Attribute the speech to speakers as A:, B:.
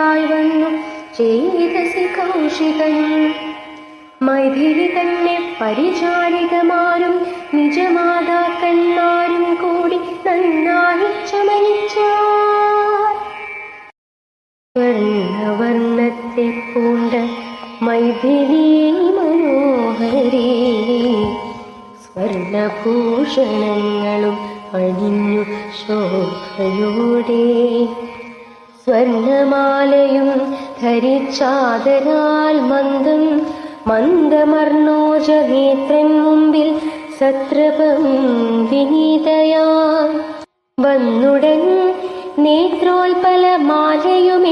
A: കൗതുകമുണ്ടായി വന്നു ചേതസി കൗശികൻ മൈഥിലി തന്നെ പരിചാരികമാരും നിജമാതാക്കന്മാരും കൂടി നന്നായി ചമയിച്ചാർ വർണവർണത്തെ പൂണ്ട മൈഥിലി മനോഹരി സ്വർണഭൂഷണങ്ങളും അണിഞ്ഞു ശോഭയോടെ. സ്വർണമാലയും ധരിച്ചാതരാൽ മന്ദം. മന്ദമർണോജനേത്രൻ മുമ്പിൽ സത്രപം വിനീതയാ വന്നുടൻ നേത്രോൽപല മാലയും